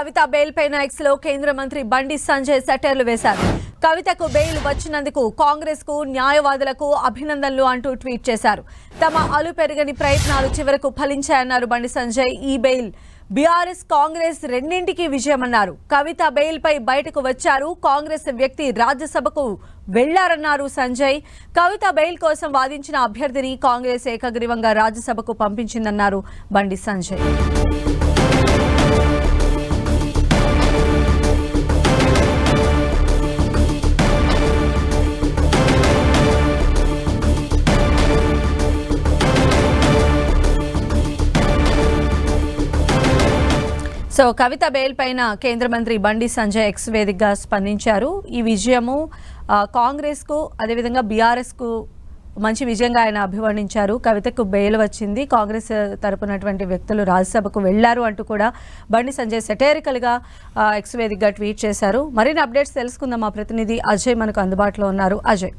కవిత bail పైన ఎక్స్లో కేంద్ర మంత్రి బండి సంజయ్ సెటర్లు వేశారు. కవితకు బెయిల్ వచ్చినందుకు కాంగ్రెస్కు న్యాయవాదులకు అభినందనలు అంటూ ట్వీట్ చేశారు. తమ అలు పెరగని ప్రయత్నాలు చివరకు ఫలించాయన్నారు బండి సంజయ్. ఈ బెయిల్ బీఆర్ఎస్ కాంగ్రెస్ రెండింటికి విజయమన్నారు. కవిత బెయిల్ పై బయటకు వచ్చారు. కాంగ్రెస్ వ్యక్తి రాజ్యసభకు వెళ్ళారన్నారు సంజయ్. కవిత బెయిల్ కోసం వాదించిన అభ్యర్థిని కాంగ్రెస్ ఏకగ్రీవంగా రాజ్యసభకు పంపించిందన్నారు బండి సంజయ్. సో కవిత బెయిల్ పైన కేంద్ర మంత్రి బండి సంజయ్ ఎక్స్ వేదికగా స్పందించారు. ఈ విజయము ఆ, కాంగ్రెస్కు అదేవిధంగా బీఆర్ఎస్కు మంచి విజయంగా ఆయన అభివర్ణించారు. కవితకు బెయిల్ వచ్చింది. కాంగ్రెస్ తరపునటువంటి వ్యక్తులు రాజ్యసభకు వెళ్ళారు అంటూ కూడా బండి సంజయ్ సెటేరికల్గా ఎక్స్ వేదికగా ట్వీట్ చేశారు. మరిన్ని అప్డేట్స్ తెలుసుకుందాం. మా ప్రతినిధి అజయ్ మనకు అందుబాటులో ఉన్నారు. అజయ్.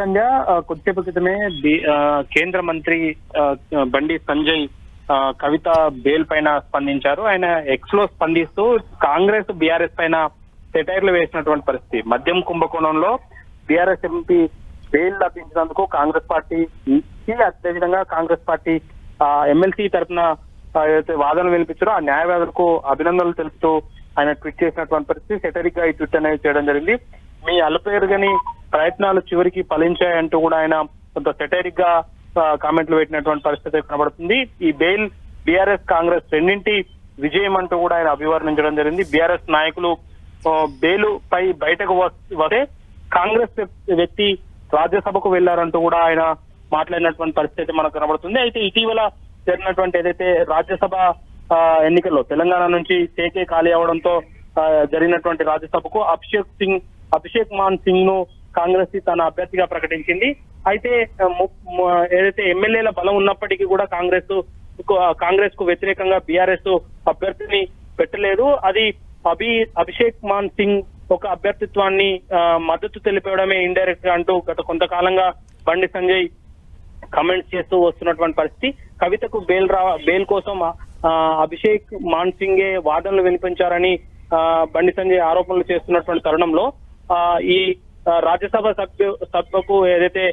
సంధ్య కొద్దిసేపు క్రితమే కేంద్ర మంత్రి బండి సంజయ్ కవిత బెయిల్ పైన స్పందించారు. ఆయన ఎక్స్లో స్పందిస్తూ కాంగ్రెస్ బీఆర్ఎస్ పైన సెటైర్లు వేసినటువంటి పరిస్థితి. మద్యం కుంభకోణంలో బీఆర్ఎస్ ఎంపీ బెయిల్ లభించినందుకు కాంగ్రెస్ పార్టీ అదేవిధంగా కాంగ్రెస్ పార్టీ ఎమ్మెల్సీ తరఫున ఏదైతే వాదనలు వినిపించారో ఆ న్యాయవాదులకు అభినందనలు తెలుపుతూ ఆయన ట్వీట్ చేసినటువంటి పరిస్థితి సెటరిక్గా ఈ ట్వీట్ అనేది చేయడం జరిగింది. మీ అల్పేరుగని ప్రయత్నాలు చివరికి ఫలించాయంటూ కూడా ఆయన కొంత సెటరిక్గా కామెంట్లు పెట్టినటువంటి పరిస్థితి కనబడుతుంది. ఈ బెయిల్ బీఆర్ఎస్ కాంగ్రెస్ రెండింటి విజయం అంటూ కూడా ఆయన అభివర్ణించడం జరిగింది. బీఆర్ఎస్ నాయకులు ఆ, బెయిల్ పై బయటకు వస్తే కాంగ్రెస్ వ్యక్తి రాజ్యసభకు వెళ్ళారంటూ కూడా ఆయన మాట్లాడినటువంటి పరిస్థితి మనకు కనబడుతుంది. అయితే ఇటీవల జరిగినటువంటి ఏదైతే రాజ్యసభ ఎన్నికల్లో తెలంగాణ నుంచి కేకే ఖాళీ అవడంతో జరిగినటువంటి రాజ్యసభకు అభిషేక్ సింగ్ అభిషేక్ మాన్ సింగ్ను కాంగ్రెస్ తన అభ్యర్థిగా ప్రకటించింది. అయితే ఏదైతే ఎమ్మెల్యేల బలం ఉన్నప్పటికీ కూడా కాంగ్రెస్ కాంగ్రెస్కు వ్యతిరేకంగా బీఆర్ఎస్ అభ్యర్థిని పెట్టలేదు. అది అభి అభిషేక్ మాన్ సింగ్ ఒక అభ్యర్థిత్వాన్ని మద్దతు తెలిపడమే ఇండైరెక్ట్గా అంటూ గత కొంతకాలంగా బండి సంజయ్ కమెంట్స్ చేస్తూ వస్తున్నటువంటి పరిస్థితి. కవితకు బెయిల్ రా బెయిల్ కోసం ఆ, అభిషేక్ మాన్ సింగే వాదనలు వినిపించారని ఆ, బండి సంజయ్ ఆరోపణలు చేస్తున్నటువంటి తరుణంలో ఆ, ఈ రాజ్యసభ సభ్యు సభకు ఏదైతే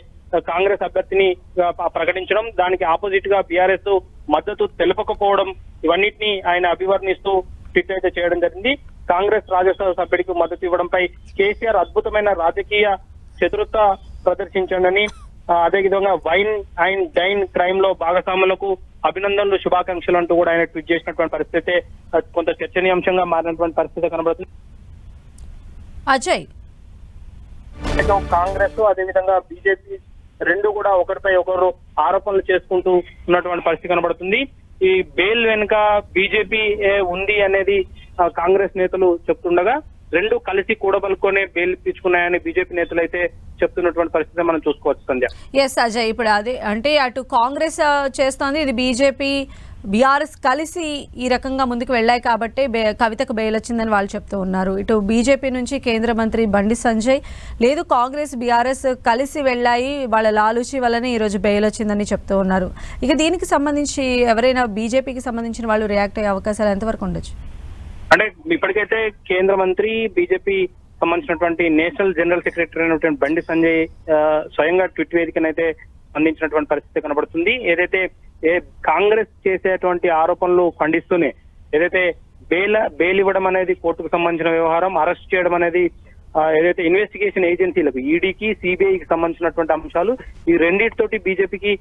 కాంగ్రెస్ అభ్యర్థిని ప్రకటించడం దానికి ఆపోజిట్గా బీఆర్ఎస్ మద్దతు తెలపకపోవడం ఇవన్నిటిని ఆయన అభివర్ణిస్తూ ట్వీట్ అయితే చేయడం జరిగింది. కాంగ్రెస్ రాజ్యసభ సభ్యుడికి మద్దతు ఇవ్వడంపై కేసీఆర్ అద్భుతమైన రాజకీయ చతురత ప్రదర్శించండి అదేవిధంగా వైన్ అండ్ డైన్ క్రైమ్లో భాగస్వాములకు అభినందనలు శుభాకాంక్షలు అంటూ కూడా ఆయన ట్వీట్ చేసినటువంటి పరిస్థితి కొంత చర్చనీయాంశంగా మారినటువంటి పరిస్థితి కనబడుతుంది. అజయ్ ఇటు కాంగ్రెస్ అదేవిధంగా బీజేపీ రెండు కూడా ఒకరిపై ఒకరు ఆరోపణలు చేసుకుంటూ ఉన్నటువంటి పరిస్థితి కనబడుతుంది. ఈ బెయిల్ వెనుక బీజేపీ ఉంది అనేది కాంగ్రెస్ నేతలు చెప్తుండగా రెండు కలిసి కూడబలుకొనే బెయిల్ ఇప్పించుకున్నాయని బీజేపీ నేతలు అయితే చెప్తున్నటువంటి పరిస్థితి మనం చూసుకోవచ్చు సంధ్య. ఎస్ అజయ్ ఇప్పుడు అదే అంటే అటు కాంగ్రెస్ చేస్తోంది ఇది బీజేపీ బీఆర్ఎస్ కలిసి ఈ రకంగా ముందుకు వెళ్ళాయి కాబట్టి కవితకు బెయిల్ వచ్చిందని వాళ్ళు చెప్తూ ఉన్నారు. ఇటు బీజేపీ నుంచి కేంద్ర మంత్రి బండి సంజయ్ లేదు కాంగ్రెస్ బీఆర్ఎస్ కలిసి వెళ్ళాయి వాళ్ళ లాలూచి వల్లనే ఈరోజు బెయిల్ వచ్చిందని చెప్తూ ఉన్నారు. ఇక దీనికి సంబంధించి ఎవరైనా బీజేపీకి సంబంధించిన వాళ్ళు రియాక్ట్ అయ్యే అవకాశాలు ఎంతవరకు ఉండొచ్చు? అంటే ఇప్పటికైతే కేంద్ర మంత్రి బీజేపీ సంబంధించినటువంటి నేషనల్ జనరల్ సెక్రటరీ అయినటువంటి బండి సంజయ్ స్వయంగా ట్విట్ వేదికనైతే అందించినటువంటి పరిస్థితి కనబడుతుంది. ఏదైతే ఏ కాంగ్రెస్ చేసేటువంటి ఆరోపణలు ఖండిస్తూనే ఏదైతే బెయిల్ బెయిల్ ఇవ్వడం అనేది కోర్టుకు సంబంధించిన వ్యవహారం అరెస్ట్ చేయడం అనేది ఏదైతే ఇన్వెస్టిగేషన్ ఏజెన్సీలకు ఈడీకి సిబిఐకి సంబంధించినటువంటి అంశాలు ఈ రెండింటితోటి బీజేపీకి